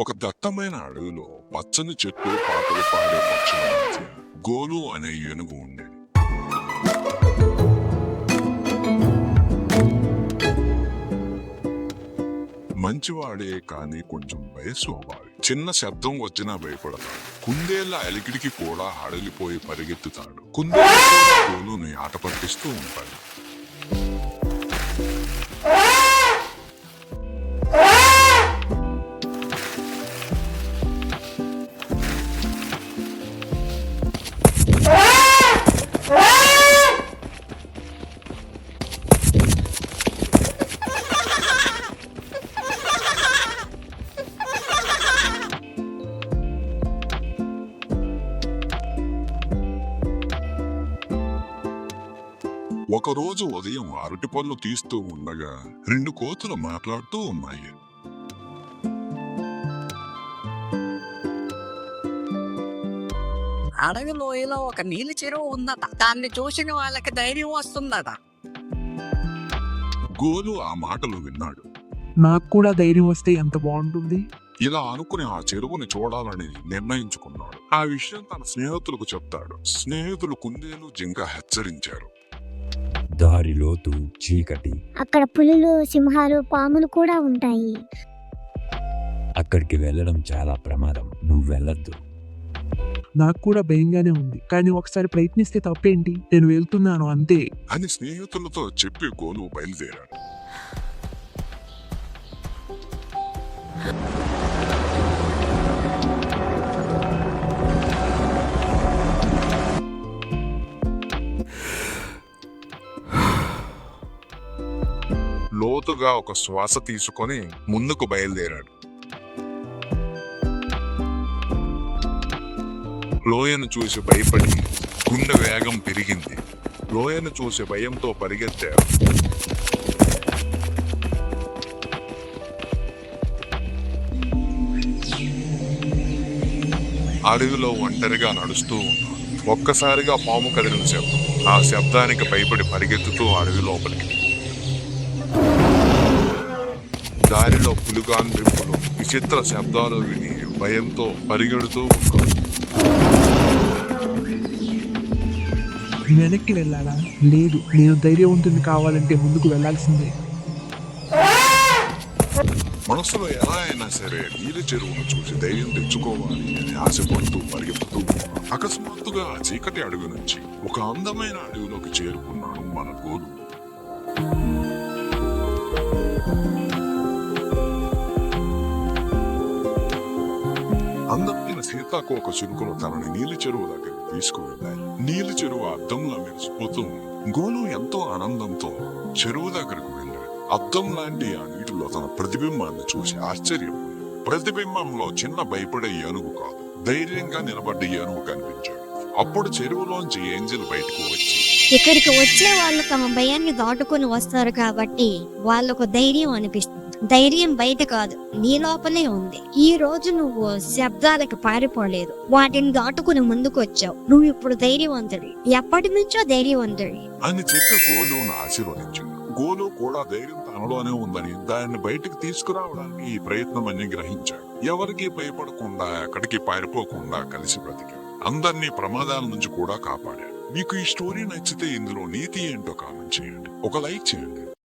ఒక దట్టమైన అడవిలో పచ్చని చెట్టు పాటలు పాడే పక్షుల మధ్య గోలు అనే ఏనుగు ఉండేది. మంచివాడే కానీ కొంచెం వయసు అవ్వాలి. చిన్న శబ్దం వచ్చినా భయపడతాడు. కుందేళ్ళ అలికిడికి కూడా హడలిపోయి పరిగెత్తుతాడు. కుందేళ్ళ గోలుని ఆట పట్టిస్తూ ఉంటాడు. ఒకరోజు ఉదయం అరటి పళ్ళు తీస్తూ ఉండగా రెండు కోతులు మాట్లాడుతూ ఉన్నాయి. అడవి లోయలో ఒక నీలి చెరువు ఉందట. దాన్ని చూసిన వాళ్ళకి ధైర్యం వస్తుందట. గోలు ఆ మాటలు విన్నాడు. నాకు కూడా ధైర్యం వస్తే ఎంత బాగుంటుంది? ఇలా అనుకుని ఆ చెరువుని చూడాలని నిర్ణయించుకున్నాడు. ఆ విషయం తన స్నేహితులకు చెప్తాడు. స్నేహితులు కుందేలు జింక హెచ్చరించారు. దారి లోతు చీకటి. అక్కడ పులులు సింహాలు పాములు కూడా ఉంటాయి. అక్కడికి వెళ్ళడం చాలా ప్రమాదం. నువ్వు వెళ్ళొద్దు. నాకు కూడా భయంగానే ఉంది. కానీ ఒకసారి ప్రయత్నిస్తే తప్పేంటి? నేను వెళ్తున్నాను అంతే. అని స్నేహితులతో చెప్పి గోలు బయలుదేరాడు. లోతుగా ఒక శ్వాస తీసుకొని ముందుకు బయలుదేరాడు. లోయను చూసి భయపడి గుండె వేగం పెరిగింది. లోయను చూసి భయంతో పరిగెత్తారు అడవిలో ఒంటరిగా నడుస్తూ ఉన్నాను ఒక్కసారిగా పాము కదిలిన శబ్దం. ఆ శబ్దానికి భయపడి పరిగెత్తుతూ అడవి లోపలికి దారిలో పులుగాన్ రింపులు విచిత్ర శబ్దాలు విని భయంతో పరిగెడుతూ ఉన్నాడు. వెనక్కి వెళ్ళాలా? లేదు నేను ధైర్యవంతుని కావాలంటే ముందుకు వెళ్ళాల్సిందే. మనసులో ఎలా అయినా సరే నీలి చెరువును చూసి ధైర్యం తెచ్చుకోవాలి అని ఆశపడుతూ ఉన్నాడు. అకస్మాత్తుగా ఆ చీకటి అడవి నుంచి ఒక అందమైన అడవిలోకి చేరుకున్నాడు మన గోలు. సీతాకోక చిలుకలు తనని నీలి చెరువు దగ్గరికి తీసుకువెళ్ళాయి. నీలి చెరువు అద్దంలా మెరిసిపోతూ గోలు ఎంతో ఆనందంతో చెరువు దగ్గరకు వెళ్ళాడు అద్దం లాంటి ఆ నీటిలో తన ప్రతిబింబాన్ని చూసి ఆశ్చర్యం ప్రతిబింబంలో చిన్న భయపడే ఏనుగు కాదు ధైర్యంగా నిలబడ్డ ఏనుగు కనిపించాడు. అప్పుడు చెరువులోంచి ఏంజిల్ బయటకు వచ్చి ఇక్కడికి వచ్చే వాళ్ళు తమ భయాన్ని దాటుకొని వస్తారు కాబట్టి వాళ్ళకు ధైర్యం అనిపిస్తుంది. ధైర్యం బయట కాదు నీ లోపలే ఉంది. ఈ రోజు నువ్వు శబ్దాలకు పారిపోలేదు. వాటిని దాటుకుని ముందుకు వచ్చావు నువ్వు ఇప్పుడు ధైర్యవంతుడి ఎప్పటి నుంచో ధైర్యవంతుడి అని చెప్పి గోలును ఆశీర్వదించాడు గోలు కూడా ధైర్యం తనలోనే ఉందని దాన్ని బయటకు తీసుకురావడానికి ఈ ప్రయత్నం అని గ్రహించాడు. ఎవరికి భయపడకుండా ఎక్కడికి పారిపోకుండా కలిసి బ్రతికాడు. అందరినీ ప్రమాదాల నుంచి కూడా కాపాడాడు. మీకు ఈ స్టోరీ నచ్చితే ఇందులో నీతి ఏంటో కామెంట్ చేయండి. ఒక లైక్ చేయండి.